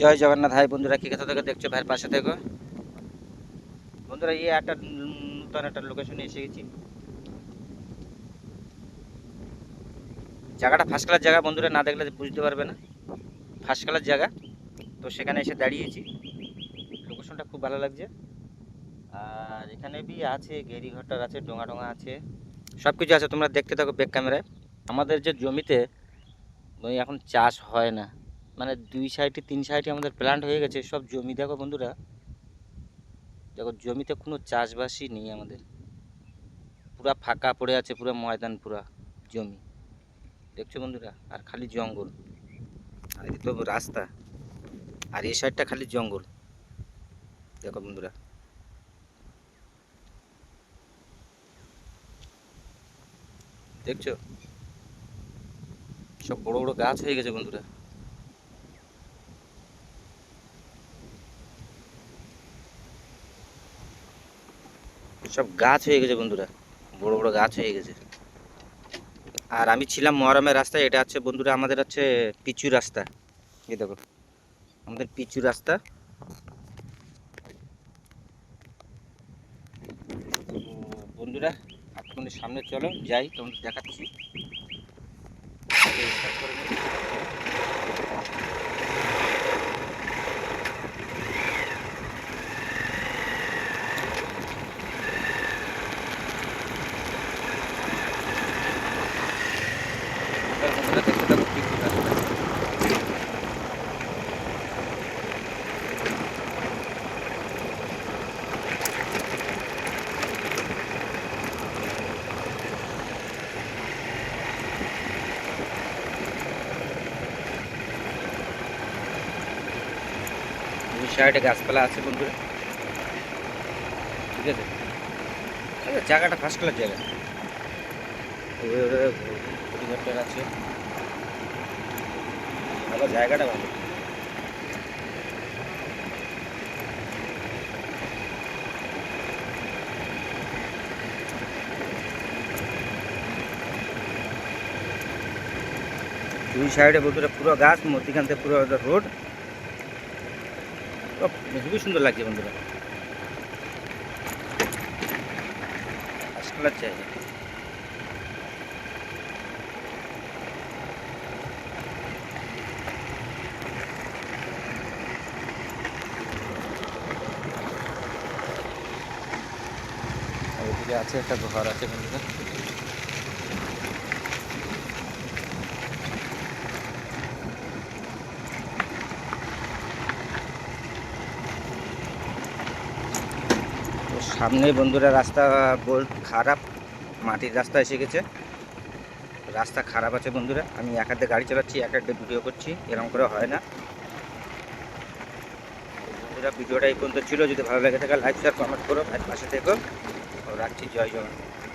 জয় জগন্নাথ। ভাই বন্ধুরা, কি কথা থেকে দেখছ ভাইয়ের পাশে থেকে? বন্ধুরা, এই একটা নতুন একটা লোকেশনে এসে গেছি। জায়গাটা ফার্স্ট ক্লাস জায়গা, বন্ধুরা, না দেখলে বুঝতে পারবে না। ফার্স্ট ক্লাস জায়গা। তো সেখানে এসে দাঁড়িয়েছি। লোকেশনটা খুব ভালো লাগছে। আর এখানে বি আছে, গেরি ঘটার আছে, ডোঙা ডোঙা আছে। সব কিছু আছে, তোমরা দেখতে থাকো ব্যাক ক্যামেরায় আমাদের যে জমিতে এখন চাষ হয় না। মানে দুই সাইডে, তিন সাইডে আমাদের প্ল্যান্ট হয়ে গেছে, সব জমি দেখো বন্ধুরা। দেখো জমিতে কোনো চাষবাসই নেই আমাদের। পুরা ফাঁকা পড়ে আছে, পুরো ময়দান, পুরা জমি। দেখছ বন্ধুরা? আর খালি জঙ্গল। আর তো রাস্তা। আর এই সাইডটা খালি জঙ্গল। দেখো বন্ধুরা। দেখছ? সব বড় বড় গাছ হয়ে গেছে বন্ধুরা। সব গাছ হয়ে গেছে বন্ধুরা। বড় বড় গাছ হয়ে গেছে। আর আমি ছিলাম মহরমের রাস্তায়, এটা হচ্ছে বন্ধুরা আমাদের হচ্ছে পিচু রাস্তা। এই দেখো, আমাদের পিচু রাস্তা। বন্ধুরা, আপনাদের সামনে চলো, যাই, তোমাদের দেখাচ্ছি। সাইডে গাছপালা আছে বন্ধুরা। ঠিক আছে? জায়গাটা ফার্স্ট ক্লাস জায়গা। আছে। ভালো, জায়গাটা ভালো। দুই সাইডে বন্ধুরা পুরো গাছ, মধ্যিখান থেকে পুরো রোড। খুবই সুন্দর লাগছে বন্ধুরা। এদিকে আছে একটা ঘর আছে বন্ধুরা। সামনে বন্ধুরা রাস্তা বল খারাপ, মাটির রাস্তা এসে গেছে। রাস্তা খারাপ আছে বন্ধুরা। আমি এক হাতে গাড়ি চালাচ্ছি, এক হাতে ভিডিও করছি, এরকম করে হয় না। বন্ধুরা, ভিডিওটা এই পর্যন্ত ছিল। যদি ভালো লাগে থাকে লাইক শেয়ার কমেন্ট করো। আর পাশে থেকো। রাখছি, জয় জগন্নাথ।